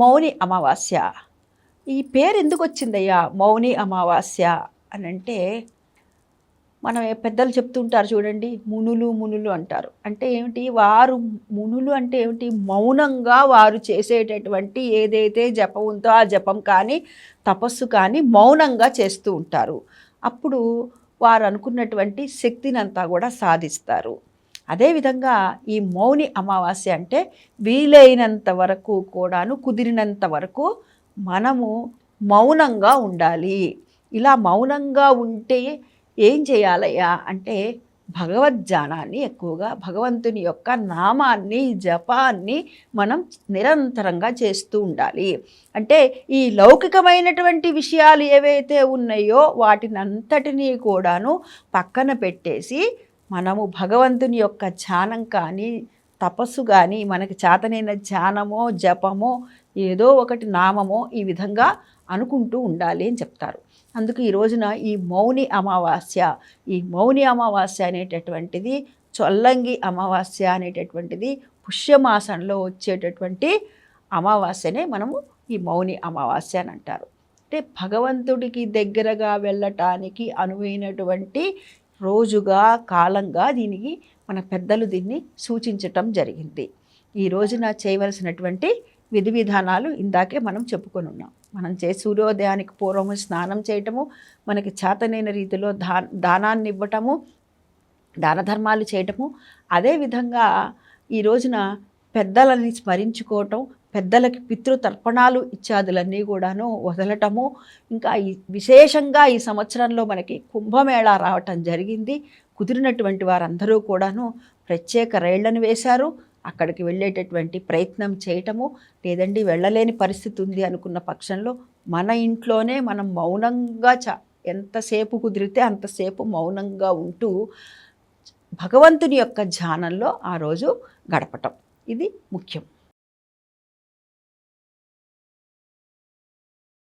మౌని అమావాస్య. ఈ పేరు ఎందుకు వచ్చిందయ్యా మౌని అమావాస్య అని అంటే మనం పెద్దలు చెప్తుంటారు చూడండి మునులు మునులు అంటారు. అంటే ఏమిటి? వారు మునులు అంటే ఏమిటి? మౌనంగా వారు చేసేటటువంటి ఏదైతే జపం ఉందో ఆ జపం కానీ తపస్సు కానీ మౌనంగా చేస్తూ ఉంటారు. అప్పుడు వారు అనుకున్నటువంటి శక్తినంతా కూడా సాధిస్తారు. అదేవిధంగా ఈ మౌని అమావాస్య అంటే వీలైనంత వరకు కూడాను కుదిరినంత వరకు మనము మౌనంగా ఉండాలి. ఇలా మౌనంగా ఉంటే ఏం చేయాలయ్యా? అంటే భగవద్ధ్యానాన్ని ఎక్కువగా భగవంతుని యొక్క నామాన్ని జపాన్ని మనం నిరంతరంగా చేస్తూ ఉండాలి. అంటే ఈ లౌకికమైనటువంటి విషయాలు ఏవైతే ఉన్నాయో వాటినంతటినీ కూడాను పక్కన పెట్టేసి మనము భగవంతుని యొక్క ధ్యానం కానీ తపస్సు కానీ మనకి చేతనైన ధ్యానమో జపమో ఏదో ఒకటి నామమో ఈ విధంగా అనుకుంటూ ఉండాలి అని చెప్తారు. అందుకు ఈ రోజున ఈ మౌని అమావాస్య ఈ మౌని అమావాస్య అనేటటువంటిది చొల్లంగి అమావాస్య అనేటటువంటిది పుష్యమాసంలో వచ్చేటటువంటి అమావాస్యనే మనము ఈ మౌని అమావాస్య అని అంటారు. అంటే భగవంతుడికి దగ్గరగా వెళ్ళటానికి అనువైనటువంటి రోజుగా కాలంగా దీనికి మన పెద్దలు దీన్ని సూచించటం జరిగింది. ఈ రోజున చేయవలసినటువంటి విధి విధానాలు ఇందాకే మనం చెప్పుకొని ఉన్నాం. మనం చే సూర్యోదయానికి పూర్వము స్నానం చేయటము మనకి చేతనైన రీతిలో దా దానాన్ని ఇవ్వటము దాన ధర్మాలు చేయటము అదేవిధంగా ఈ రోజున పెద్దలని స్మరించుకోవటం పెద్దలకి పితృతర్పణాలు ఇత్యాదులన్నీ కూడాను వదలటము. ఇంకా ఈ విశేషంగా ఈ సంవత్సరంలో మనకి కుంభమేళా రావటం జరిగింది. కుదిరినటువంటి వారందరూ కూడాను ప్రత్యేక రైళ్ళను వేశారు. అక్కడికి వెళ్ళేటటువంటి ప్రయత్నం చేయటము. లేదండి వెళ్ళలేని పరిస్థితి ఉంది అనుకున్న పక్షంలో మన ఇంట్లోనే మనం మౌనంగా చ ఎంతసేపు కుదిరితే అంతసేపు మౌనంగా ఉంటూ భగవంతుని యొక్క ధ్యానంలో ఆ రోజు గడపటం. ఇది ముఖ్యం.